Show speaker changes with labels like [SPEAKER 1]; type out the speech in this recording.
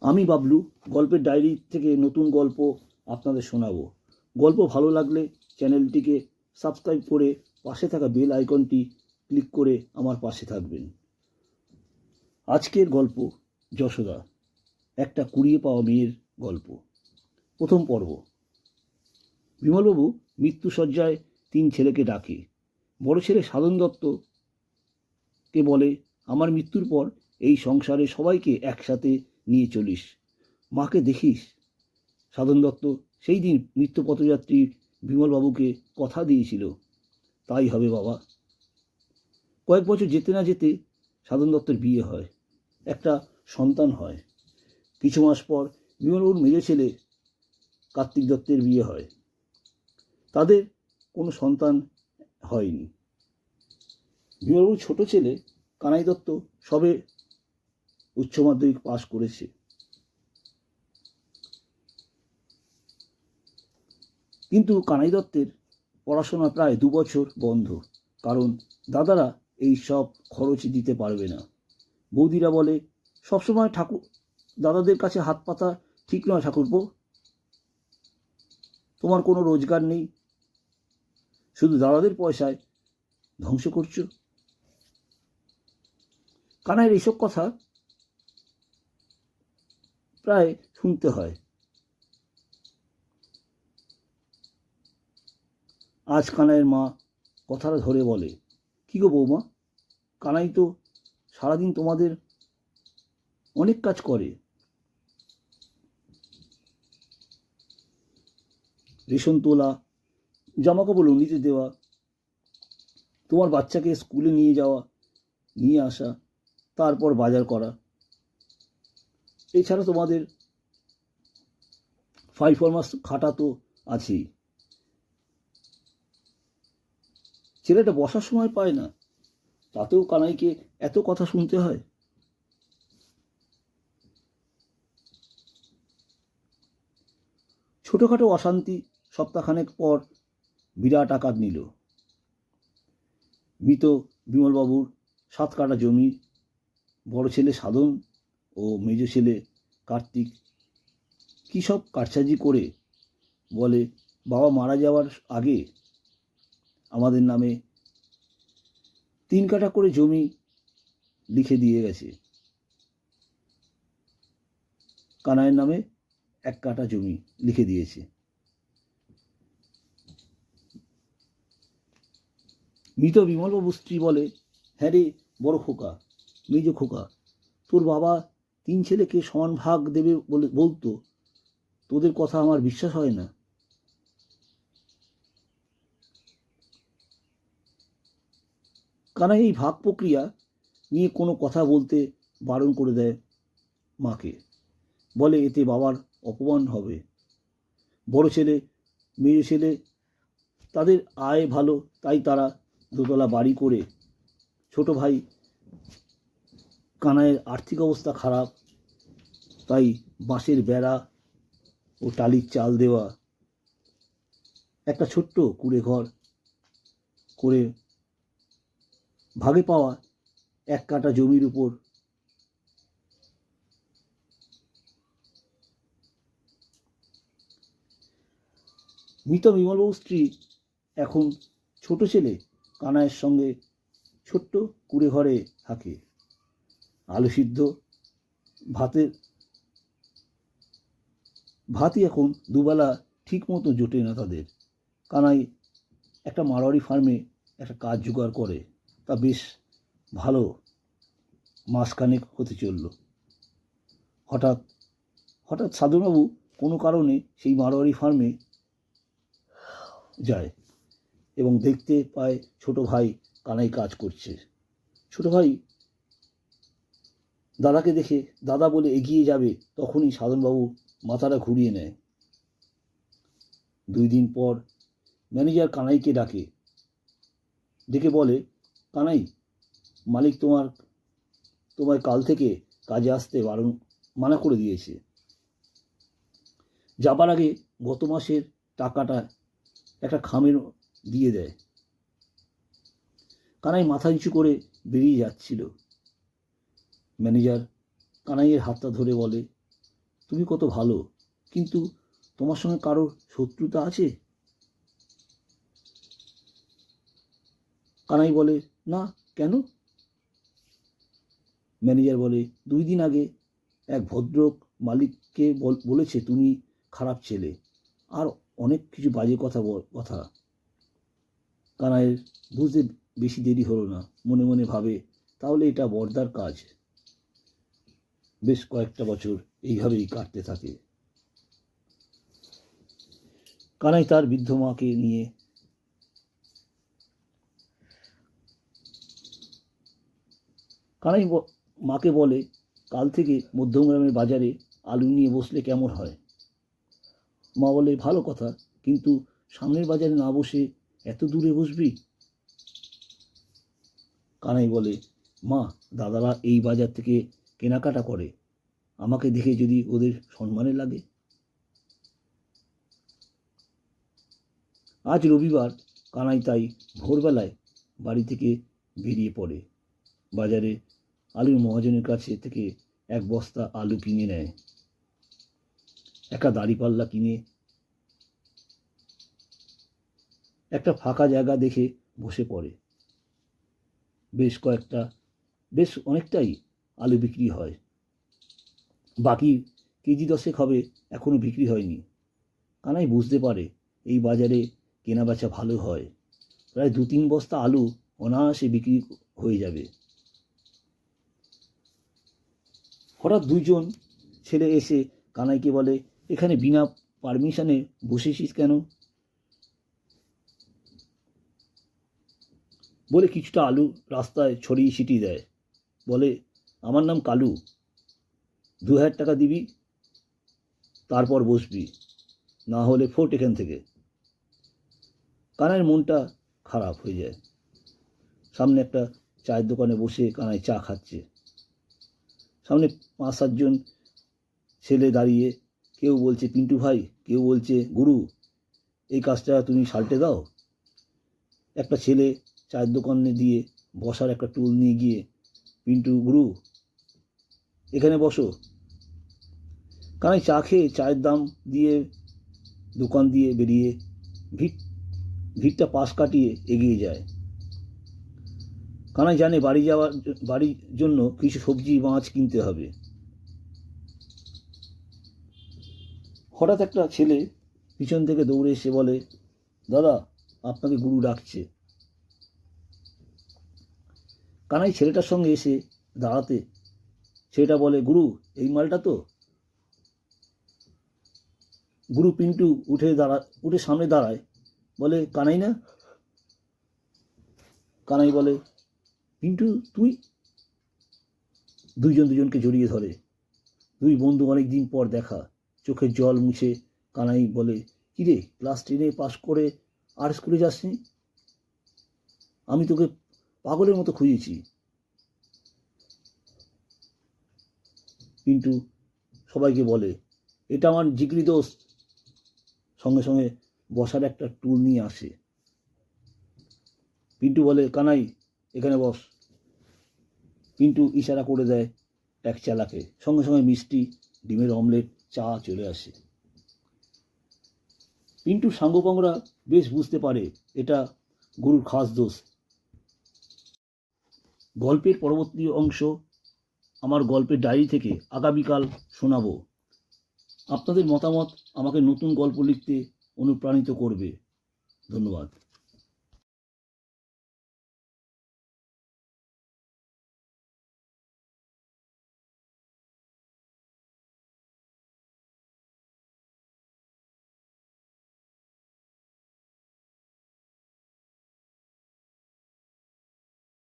[SPEAKER 1] আমি বাবলু, গল্পের ডায়েরি থেকে নতুন গল্প আপনাদের শোনাবো। গল্প ভালো লাগলে চ্যানেলটিকে সাবস্ক্রাইব করে পাশে থাকা বেল আইকনটি ক্লিক করে আমার পাশে থাকবেন। আজকের গল্প যশোদা, একটা কুড়িয়ে পাওয়া মেয়ের গল্প। প্রথম পর্ব। বিমলবাবু মৃত্যুসজ্জায় তিন ছেলেকে ডাকে। বড় ছেলে সাধন দত্তকে বলে, আমার মৃত্যুর পর এই সংসারে সবাইকে একসাথে নিয়ে চলিস। মাকে দেখিস। সাধন দত্ত সেই দিন মৃত্যু পথযাত্রী বিমলবাবুকে কথা দিয়েছিল। তাই হবে বাবা। কয়েক বছর যেতে না যেতে সাধন দত্তের বিয়ে হয়। একটা সন্তান হয়। কিছু মাস পর বিমলবাবুর মেজো ছেলে কার্তিক দত্তের বিয়ে হয়। তাদের কোনো সন্তান হয়নি। বিমলবাবুর ছোট ছেলে কানাই দত্ত সবে উচ্চ মাধ্যমিক পাশ করেছে। কিন্তু কানাই দত্তের পড়াশোনা প্রায় দু বছর বন্ধ, কারণ দাদারা এই সব খরচ দিতে পারবে না। বৌদিরা বলে, সবসময় ঠাকুর, দাদাদের কাছে হাত পাতা ঠিক নয় ঠাকুরপো। তোমার কোনো রোজগার নেই। শুধু দাদাদের পয়সায় ধ্বংস করছ। কানাইয়ের এইসব কথা প্রায় শুনতে হয়। আজ কানাইয়ের মা কথাটা ধরে বলে, কী গো বৌমা? কানাই তো সারাদিন তোমাদের অনেক কাজ করে। রেশন তোলা জামা কাপড় লুঙ্গিতে দেওয়া, তোমার বাচ্চাকে স্কুলে নিয়ে যাওয়া, নিয়ে আসা, তারপর বাজার করা এছাড়া তোমাদের ফাইভ ফরমাস খাটা তো আছেই। ছেলেটা বসার সময় পায় না, তাতেও কানাইকে এত কথা শুনতে হয়। ছোটোখাটো অশান্তি সপ্তাহখানেক পর বিরাট আকার নিল। মৃত বিমলবাবুর সাত কাটা জমি, বড় ছেলে সাধন ও মেজ ছেলে কার্তিক কী সব কারসাজি করে বলে, বাবা মারা যাওয়ার আগে আমাদের নামে তিন কাটা করে জমি লিখে দিয়ে গেছে। কানাইয়ের নামে এক কাটা জমি লিখে দিয়েছে। মৃত বিমলবাবু স্ত্রী বলে হ্যাঁ রে, বড় খোকা মেজ খোকা, তোর বাবা তিন ছেলেকে সমান ভাগ দেবে বলে বলতো, তোদের কথা আমার বিশ্বাস হয় না। কানাই এই ভাগ প্রক্রিয়া নিয়ে কোনো কথা বলতে বারণ করে দেয় মাকে। বলে, এতে বাবার অপমান হবে। বড় ছেলে, মেয়ে ছেলে, তাদের আয় ভালো, তাই তারা দোতলা বাড়ি করে ছোট ভাই কানাইয়ের আর্থিক অবস্থা খারাপ, তাই বাঁশের বেড়া ও টালির চাল দেওয়া, একটা ছোট্ট কুড়ে ঘর করে ভাগে পাওয়া এক কাটা জমির উপর। মৃত বিমলবাবু স্ত্রী এখন ছোট ছেলে কানাইয়ের সঙ্গে ছোট্ট কুড়ে ঘরে থাকে। আলু সিদ্ধ, ভাতের, ভাতই এখন দুবেলা ঠিক মতো জোটে না তাদের। কানাই একটা মারোয়ারি ফার্মে একটা কাজ জোগাড় করে, তা বেশ ভালো মাসখানেক হতে চলল। হঠাৎ হঠাৎ সাধুবাবু কোনো কারণে সেই মারোয়ারি ফার্মে যায় এবং দেখতে পায় ছোট ভাই কানাই কাজ করছে। ছোট ভাই দাদাকে দেখে দাদা বলে এগিয়ে যাবে, তখনই সাধনবাবু মাথাটা ঘুরিয়ে নেয়। দুই দিন পর ম্যানেজার কানাইকে ডাকে। ডেকে বলে, কানাই, মালিক তোমার, তোমায় কাল থেকে কাজে আসতে বারণ, মানা করে দিয়েছে। যাবার আগে গত মাসের টাকাটা একটা খামের দিয়ে দেয়। কানাই মাথা নিচু করে বেরিয়ে যাচ্ছিল। ম্যানেজার কানাইয়ের হাতটা ধরে বলে, তুমি কত ভালো, কিন্তু তোমার সঙ্গে কারও শত্রুতা আছে? কানাই বলে, না, কেন? ম্যানেজার বলে, দুই দিন আগে এক ভদ্রক মালিককে বল- বলেছে তুমি খারাপ ছেলে, আর অনেক কিছু বাজে কথা কথা। কানাইয়ের বুঝতে বেশি দেরি হলো না, মনে মনে ভাবে, তাহলে এটা বর্দার কাজ। বেশ কয়েকটা বছর এইভাবেই কাটতে থাকে। কানাই তার বৃদ্ধ মাকে নিয়ে কানাই মাকে বলে, কাল থেকে মধ্যমগ্রামের বাজারে আলু নিয়ে বসলে কেমন হয়? মা বলে, ভালো কথা, কিন্তু সামনের বাজারে না বসে এত দূরে বসবি? কানাই বলে, মা, দাদারা এই বাজার থেকে কেনাকাটা করে, আমাকে দেখে যদি ওদের সম্মানে লাগে। আজ রবিবার, কানাই তাই ভোরবেলায় বাড়ি থেকে বেরিয়ে পড়ে। বাজারে আলুর মহাজনের কাছে থেকে এক বস্তা আলু কিনে নেয়। একটা দাড়িপাল্লা কিনে একটা ফাঁকা জায়গা দেখে বসে পড়ে। বেশ কয়েকটা, বেশ অনেকটাই আলু বিক্রি হয়। বাকি কেজি দশেক হবে এখনও বিক্রি হয়নি। কানাই বুঝতে পারে এই বাজারে কেনা বেচা ভালো হয়। প্রায় দু তিন বস্তা আলু অনায়াসে বিক্রি হয়ে যাবে। হঠাৎ দুইজন ছেলে এসে কানাইকে বলে, এখানে বিনা পারমিশনে বসেছিস কেন? বলে, কিছুটা আলু রাস্তায় ছড়িয়ে ছিটিয়ে দেয়। বলে আমার নাম কালু। দু হাজার টাকা দিবি, তারপর বসবি, না হলে ফোট এখান থেকে। কানাইয়ের মনটা খারাপ হয়ে যায়। সামনে একটা চায়ের দোকানে বসে কানাই চা খাচ্ছে। সামনে পাঁচ সাতজন ছেলে দাঁড়িয়ে কেউ বলছে, পিন্টু ভাই, কেউ বলছে, গুরু, এই কাজটা তুমি সাল্টে দাও? একটা ছেলে চায়ের দোকানে দিয়ে বসার একটা টুল নিয়ে গিয়ে, পিন্টু, গুরু এখানে বসো। কানাই চা খেয়ে চায়ের দাম দিয়ে, দোকান দিয়ে বেরিয়ে ভিড় ভিড়টা পাশ কাটিয়ে এগিয়ে যায়। কানাই জানে বাড়ি যাওয়ার, বাড়ির জন্য কিছু সবজি, মাছ কিনতে হবে। হঠাৎ একটা ছেলে পিছন থেকে দৌড়ে এসে বলে, দাদা, আপনাকে গুরু ডাকছে। কানাই ছেলেটার সঙ্গে এসে দাঁড়াতে ছেলেটা বলে, গুরু, এই মালটা তো? গুরু পিন্টু উঠে দাঁড়া, উঠে সামনে দাঁড়ায়। বলে, কানাই না? কানাই বলে, পিন্টু, তুই? দুইজন দুজনকে জড়িয়ে ধরে। দুই বন্ধু অনেক দিন পর দেখা। চোখের জল মুছে কানাই বলে কিরে ক্লাস টেনে পাস করে আর স্কুলে যাসনি? আমি তোকে পাগলের মতো খুঁজেছি। পিন্টু সবাইকে বলে, এটা আমার জিগরি দোস্ত। সঙ্গে সঙ্গে বসার একটা টুল নিয়ে আসে। পিন্টু বলে, কানাই, এখানে বস। পিন্টু ইশারা করে দেয় এক চালাকে। সঙ্গে সঙ্গে মিষ্টি, ডিমের অমলেট, চা চলে আসে। পিন্টু সাঙ্গপাংরা বেশ বুঝতে পারে, এটা গুরুর খাস দোষ গল্পের পরবর্তী অংশ আমার গল্পের ডায়েরি থেকে আগামীকাল শোনাব। আপনাদের মতামত আমাকে নতুন গল্প লিখতে অনুপ্রাণিত করবে। ধন্যবাদ।